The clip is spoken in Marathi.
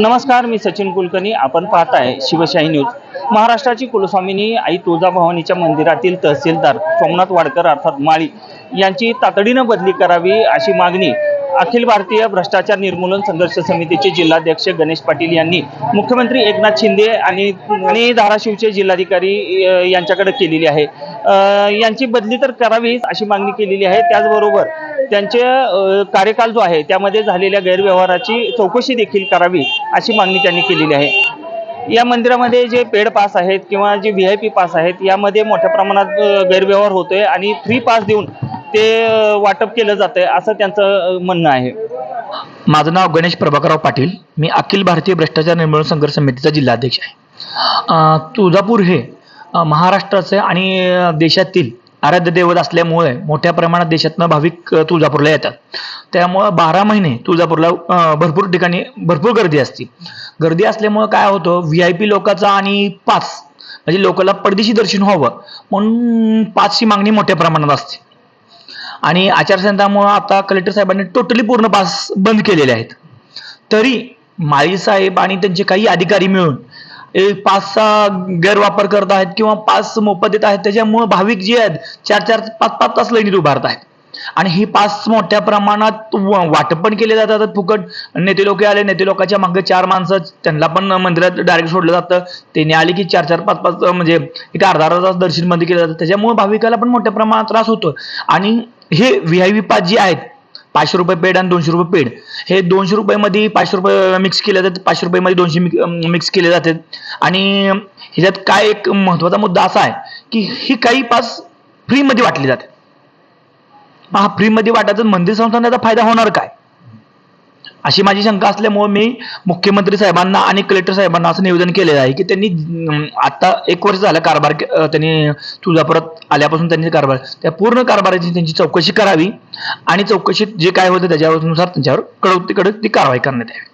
नमस्कार मी सचिन कुलकर्णी. आपण पाहताय शिवशाही न्यूज. महाराष्ट्राची कुलस्वामिनी आई तुळजाभवानीच्या मंदिरातील तहसीलदार सोमनाथ वाडकर अर्थात माळी यांची तातडीनं बदली करावी अशी मागणी अखिल भारतीय भ्रष्टाचार निर्मूलन संघर्ष समितीचे जिल्हाध्यक्ष गणेश पाटील यांनी मुख्यमंत्री एकनाथ शिंदे आणि आणि धाराशिवचे जिल्हाधिकारी यांच्याकडे केलेली आहे. यांची बदली तर करावीच अशी मागणी केलेली आहे. त्याचबरोबर त्यांचे कार्यकाल जो आहे त्यामध्ये झालेल्या गैरव्यवहाराची चौकशी देखील करावी अशी मागणी त्यांनी केलेली आहे. या मंदिरामध्ये जे पेड पास आहेत किंवा जे व्ही आय पी पास आहेत यामध्ये मोठ्या प्रमाणात गैरव्यवहार गैरव्यवहार होतोय आणि फ्री पास देऊन ते वाटप केलं जातंय असं त्यांचं म्हणणं आहे. माझं नाव गणेश प्रभाकरराव पाटील. मी अखिल भारतीय भ्रष्टाचार निर्मूलन संघर्ष समितीचा जिल्हाध्यक्ष आहे. तुळजापूर हे महाराष्ट्राचं महाराष्ट्राचे आणि देशातील आराध्य दैवत असल्यामुळे मोठ्या प्रमाणात देशातनं भाविक तुळजापूरला येतात. त्यामुळं बारा महिने तुळजापूरला भरपूर ठिकाणी भरपूर गर्दी असते. गर्दी असल्यामुळं काय होतं? व्ही आय पी लोकांचा आणि पास म्हणजे लोकांना परदेशी दर्शन व्हावं म्हणून पासची मागणी मोठ्या प्रमाणात असते. आणि आचारसंहितामुळं आता कलेक्टर साहेबांनी टोटली पूर्ण पास बंद केलेले आहेत. तरी माळी साहेब आणि त्यांचे काही अधिकारी मिळून हे सहा गैरवापर करत आहेत किंवा पास मोफत देत आहेत. त्याच्यामुळं भाविक जे आहेत चार चार पाच पाच तास लाईनीत उभारत आहेत. आणि ही पास मोठ्या प्रमाणात व- वाटप पण केले जातात फुकट. नेते लोक आले नेते लोकांच्या मागे चार माणसं त्यांना पण मंदिरात डायरेक्ट सोडलं जातं. त्यांनी आले की चार चार पाच पाच म्हणजे एक अर्धा अर्धा तास दर्शनमध्ये केलं जातं. त्याच्यामुळे भाविकाला पण मोठ्या प्रमाणात त्रास होतो. आणि हे व्ही आय व्ही पास जे आहेत पाचशे रुपये पेड आणि दोनशे रुपये पेड. हे दोनशे रुपयामध्ये पाचशे रुपये मिक्स केले जातात पाचशे रुपयामध्ये दोनशे मिक्स केले जातात. आणि ह्याच्यात काय एक महत्त्वाचा मुद्दा असा आहे की ही काही पास फ्रीमध्ये वाटली जाते. हा फ्रीमध्ये वाटायचं मंदिर संस्थांना त्याचा फायदा होणार काय? अशी माझी शंका असल्यामुळे मी मुख्यमंत्री साहेबांना आणि कलेक्टर साहेबांना असं निवेदन केलेलं आहे की त्यांनी आता एक वर्ष झालं कारभार त्यांनी तुळजापुरात आल्यापासून त्यांनी कारभार त्या पूर्ण कारभाराची त्यांची चौकशी करावी आणि चौकशीत जे काय होतं त्याच्यानुसार त्यांच्यावर कडक कडक ती कारवाई करण्यात यावी.